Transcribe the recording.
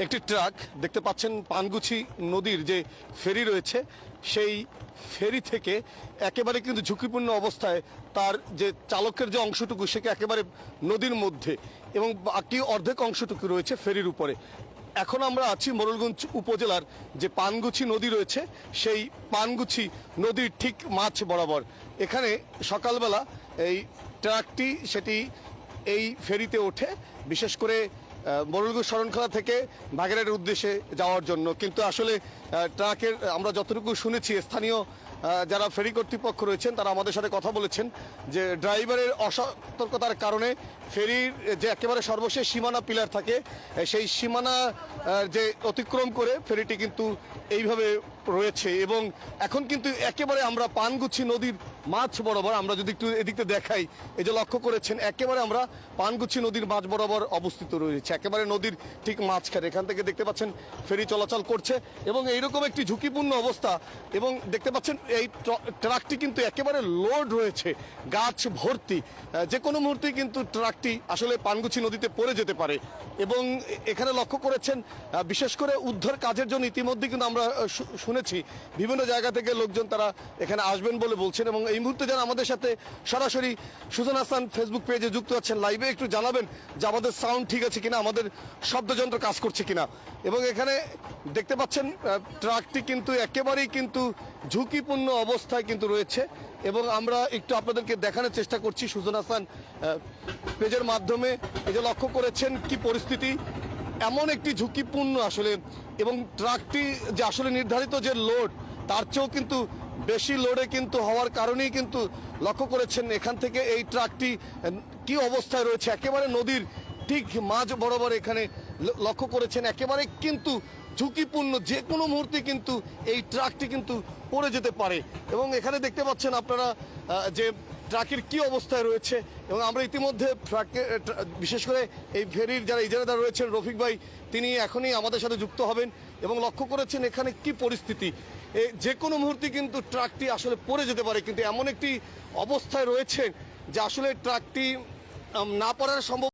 একটি ট্রাক, দেখতে পাচ্ছেন পানগুছি নদীর যে ফেরি রয়েছে, সেই ফেরি থেকে একেবারে কিন্তু ঝুঁকিপূর্ণ অবস্থায় তার যে চালকের যে অংশটুকু, সেকে একেবারে নদীর মধ্যে এবং বাকি অর্ধেক অংশটুকু রয়েছে ফেরির উপরে। এখন আমরা আছি মোরলগঞ্জ উপজেলার যে পানগুছি নদী রয়েছে, সেই পানগুছি নদীর ঠিক মাছ বরাবর। এখানে সকালবেলা এই ট্রাকটি, সেটি এই ফেরিতে ওঠে, বিশেষ করে মোরলগঞ্জ শরণখোলা থেকে বাগেরহাটের উদ্দেশ্যে যাওয়ার জন্য। কিন্তু আসলে ট্রাকের, আমরা যতটুকু শুনেছি, স্থানীয় যারা ফেরি কর্তৃপক্ষ রয়েছেন, তারা আমাদের সাথে কথা বলেছেন যে ড্রাইভারের অসতর্কতার কারণে ফেরির যে একেবারে সর্বশেষ সীমানা পিলার থাকে, সেই সীমানা যে অতিক্রম করে ফেরিটি কিন্তু এইভাবে রয়েছে এবং এখন কিন্তু একেবারে আমরা পানগুচ্ছি নদীর মাছ বরাবর, আমরা যদি একটু এদিকতে দেখাই, এই যে লক্ষ্য করেছেন, একেবারে আমরা পানগুচ্ছি নদীর মাছ বরাবর অবস্থিত রয়েছে, একেবারে নদীর ঠিক মাঝখানে। এখান থেকে দেখতে পাচ্ছেন, ফেরি চলাচল করছে এবং এইরকম একটি ঝুঁকিপূর্ণ অবস্থা এবং দেখতে পাচ্ছেন, এই ট্র- ট্রাকটি কিন্তু একেবারে লোড রয়েছে, গাছ ভর্তি। যে কোনো মুহূর্তেই কিন্তু ট্রাকটি আসলে পানগুছি নদীতে পড়ে যেতে পারে এবং এখানে লক্ষ্য করেছেন বিশেষ করে উদ্ধার কাজের জন্য ইতিমধ্যে কিন্তু আমরা শুনেছি, বিভিন্ন জায়গা থেকে লোকজন তারা এখানে আসবেন বলে বলছেন এবং এই মুহূর্তে যারা আমাদের সাথে সরাসরি সুজন হাসান ফেসবুক পেজে যুক্ত আছেন লাইভে একটু জানাবেন যে আমাদের সাউন্ড ঠিক আছে কিনা, আমাদের শব্দযন্ত্র কাজ করছে কিনা। এবং এখানে দেখতে পাচ্ছেন ট্রাকটি কিন্তু একেবারেই কিন্তু ঝুঁকিপূর্ণ অবস্থায় কিন্তু রয়েছে এবং আমরা একটু আপনাদেরকে দেখানোর চেষ্টা করছি সুজন হাসান পেজের মাধ্যমে। এই যে লক্ষ্য করেছেন কি পরিস্থিতি? এমন একটি ঝুঁকিপূর্ণ আসলে, এবং ট্রাকটি যে আসলে নির্ধারিত যে লোড তার চেয়েও কিন্তু বেশি লোডে কিন্তু হওয়ার কারণেই কিন্তু লক্ষ্য করেছেন এখান থেকে এই ট্রাকটি কি অবস্থায় রয়েছে। একেবারে নদীর ঠিক মাঝ বরাবর এখানে লক্ষ্য করেছেন। একেবারে কিন্তু ঝুঁকিপূর্ণ, যে কোনো মুহূর্তে কিন্তু এই ট্রাকটি কিন্তু পড়ে যেতে পারে। এবং এখানে দেখতে পাচ্ছেন আপনারা যে ট্রাকের কি অবস্থায় রয়েছে এবং আমরা ইতিমধ্যে ট্রাকে বিশেষ করে এই ফেরির যারা ইজারাদার রয়েছেন, রফিক ভাই, তিনি এখনই আমাদের সাথে যুক্ত হবেন এবং লক্ষ্য করেছেন এখানে কি পরিস্থিতি। যে কোনো মুহূর্তে কিন্তু ট্রাকটি আসলে পড়ে যেতে পারে, কিন্তু এমন একটি অবস্থায় রয়েছে যে আসলে ট্রাকটি না পড়ার সম্ভব